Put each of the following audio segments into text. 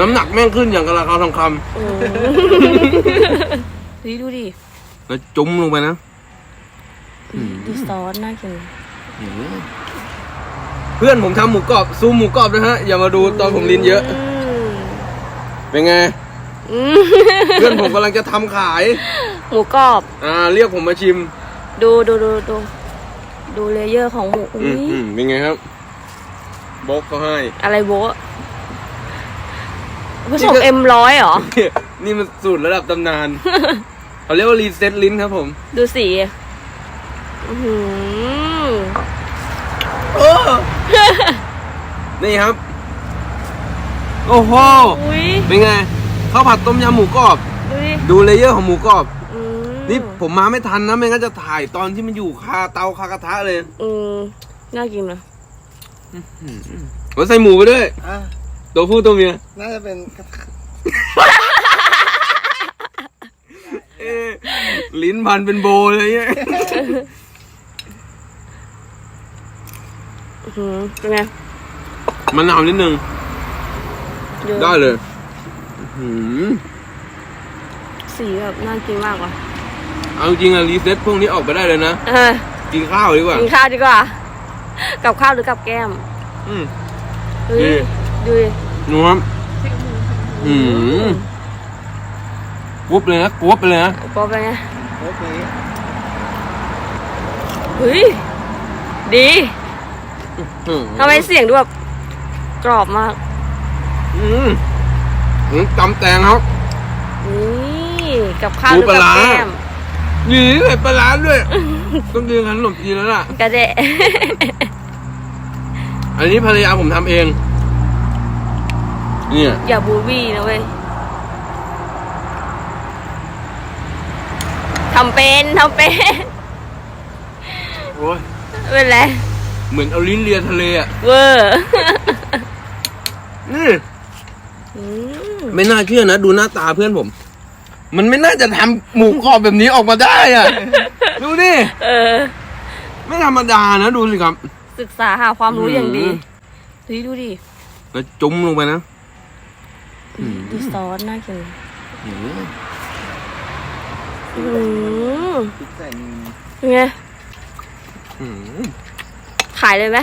น้ำหนักแม่งขึ้นอย่างกระคาทองคโอ้ดูดูดิำแล้วจุ้มลงไปนะดูซอสน่ากินเพื่อนผมทำหมูกรอบซูมหมูกรอบนะฮะ อย่ามาดูตอนผมลินเยอะ มเป็นไง อืมเพื่อนผมกำลังจะทำขาย หมูกรอบ อ่า เรียกผมมาชิม ดูดูดูดูดูเลเยอร์ของหมูอุ้อืมยอืมเป็นไงครับบล็อกเขาให้อะไรโบะ ผสมเอ็มร้อยเหรอ นี่มันสูตรระดับตำนานเขาเรียกว่ารีเซ็ตลิ้นครับผม ดูสีอื้อหือนี่ครับ โอ้โหอุ้ยเป็นไงข้าวผัดต้มยำหมูกรอบ ดูดิดูเลเยอร์ของหมูกรอบอืมนี่ผมมาไม่ทันนะไม่งั้นจะถ่ายตอนที่มันอยู่คาเตาคากระทะเลย อืมน่ากินนะว่าใส่หมูไปด้วยอะ ตัวผู้ตัวเมีย น่าจะเป็นเอ๊ะลิ้นพันเป็นโบเลยเนี่ยอื้อหือเป็นไงมันหนาวนิดนึงดูได้เลยหืมสีแบบน่ากินมากว่ะเอาจริงอะรีเซ็ตพวกนี้ออกไปได้เลยนะ เออกินข้าวดีกว่า กินข้าวดีกว่า กับข้าวหรือกับแก้มอืมดูดิดี ดูดินัวอืมกรุบเลยนะกรุบไปเลยนะป๊อปเป็นไงโอเคเฮ้ยดีอืมทำไมเสียงดูแบบกรอบมาก อืมอืมตำแตงครับ นี่กับข้าวหรือปูปกับลาร้าแก้มนี่ใส่ปลาร้าด้วย ต้องกินกับขนมจีนแล้วล่ะ กระเดะอันนี้ภรรยาผมทำเอง เนี่ยอย่าบูบี้นะเว้ยทำเป็นทำเป็นโอ้ยไม่เป็นไรเหมือนเอาลิ้นเลียทะเลอะเวอร์นี่อืมไม่น่าเชื่อนะ ดูหน้าตาเพื่อนผม มันไม่น่าจะทำหมูกรอบแบบนี้ออกมาได้อะ ดูดิเออ ไม่ธรรมดานะ ดูสิครับ ศึกษาหาความรู้อย่างดีอืมดูดิดูดิแล้วจุ้มลงไปนะ ดูซอสน่ากินอืมอืมพริกใส่มือเป็นไงอืมขายเลยไหม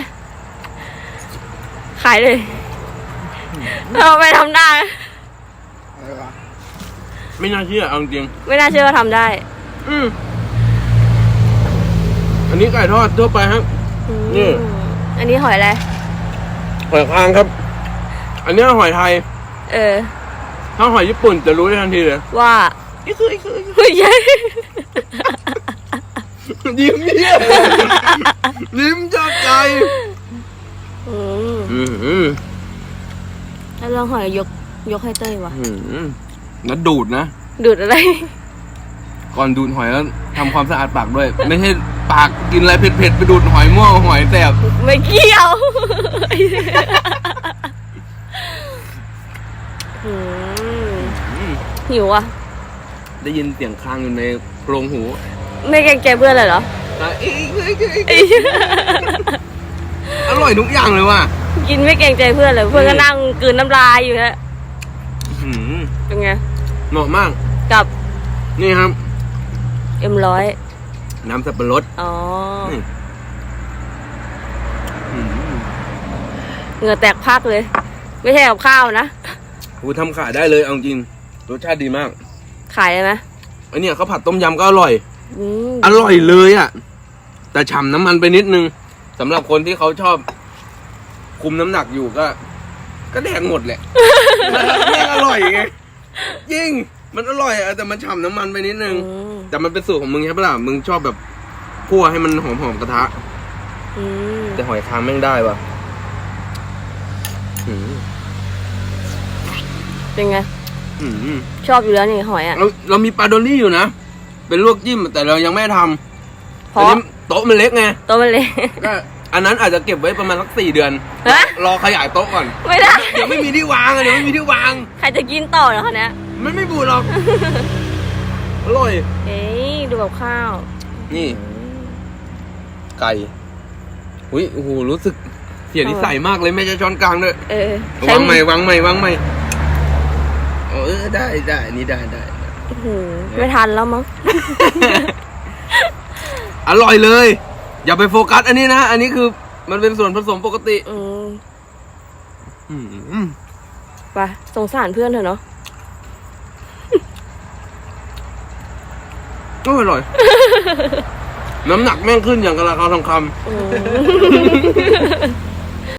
ขายเลยเราไปทำได้ อะไรวะไม่น่าเชื่อเอาจริงไม่น่าเชื่อว่าทำได้ๆอืมอันนี้ไก่ทอดทั่วไปครับ อืมนี่ อันนี้หอยอะไรหอยคางครับ อันนี้หอยไทย เออ ถ้าหอยญี่ปุ่นจะรู้ได้ทันทีเลยว่านี่คือนี่คือไม่ใช่ยิ้มเนี่ยยิ้มจากใจอืมอืมอืมแล้วลองหอยยกยกให้เต้ยวะอืมแล้วดูดนะ ดูดอะไร ก่อนดูดหอยแล้วทำความสะอาดปากด้วย ไม่ใช่ปากกินอะไรเผ็ดๆไปดูดหอยม่วงหอยแสบไม่เกี่ยวอืมอืม หิวอะ ได้ยินเสียงคางอยู่ในโพรงหู ไม่เกรงใจเพื่อนเลยเหรออะเอ้ยเอ้ยเอ้ยเอ้ยอร่อยทุกอย่างเลยว่ะกินไม่เกรงใจเพื่อนเลย เพื่อนก็นั่งกลืนน้ำลายอยู่ฮะอืมเป็นไง เหมาะมาก กับนี่ครับ เอ็มร้อยน้ำสับปะรดอ๋อนี่อืมเหงื่อแตกพักเลย ไม่ใช่กับข้าวนะ กูทำขายได้เลยเอาจริงรสชาติดีมากขายได้ไหมไอเนี่ยข้าวผัดต้มยำก็อร่อย อืมอร่อยเลยอะ แต่ฉ่ำน้ำมันไปนิดนึงสำหรับคนที่เขาชอบ คุมน้ำหนักอยู่ก็ ก็แดงหมดแหละ แม่งอร่อยไงยิ่งมันอร่อยอะแต่มันฉ่ำน้ำมันไปนิดนึง อืมแต่มันเป็นสูตรของมึงใช่ปะล่ะมึงชอบแบบคั่วให้มันหอมๆกระทะ อืมแต่หอยคางแม่งได้ว่ะอืม เป็นไง อืมชอบอยู่แล้วนี่หอยอะ เราเรามีปลาดอลลี่อยู่นะ เป็นลวกจิ้มแต่เรายังไม่ทำเพราะอันนี้โต๊ะมันเล็กไงตัวมันเล็กก็อันนั้นอาจจะเก็บไว้ประมาณสักสี่เดือนฮะรอขยายโต๊ะก่อน ไม่ได้ เดี๋ยวไม่มีที่วางอะเดี๋ยวไม่มีที่วาง ใครจะกินต่อเหรอคะเนี้ยมันไม่บูดหรอก อร่อย เอ้ยดูกับข้าว นี่ ไก่ อุ้ยโอ้โหรู้สึกเสียนิสัยมากเลยไม่ใช่ช้อนกลางด้วย เออวางใหม่วางใหม่วางใหม่ เออได้ได้อันนี่ได้ได้ได้อื้อหือไม่ทันแล้วมั้ง อร่อยเลย อย่าไปโฟกัส อันนี้นะ อันนี้คือมันเป็นส่วนผสมปกติ อืมอืมไปสงสารเพื่อนเถอะเนาะก็อร่อย น้ำหนักแม่งขึ้นอย่างกะลาคาทองคำ อืม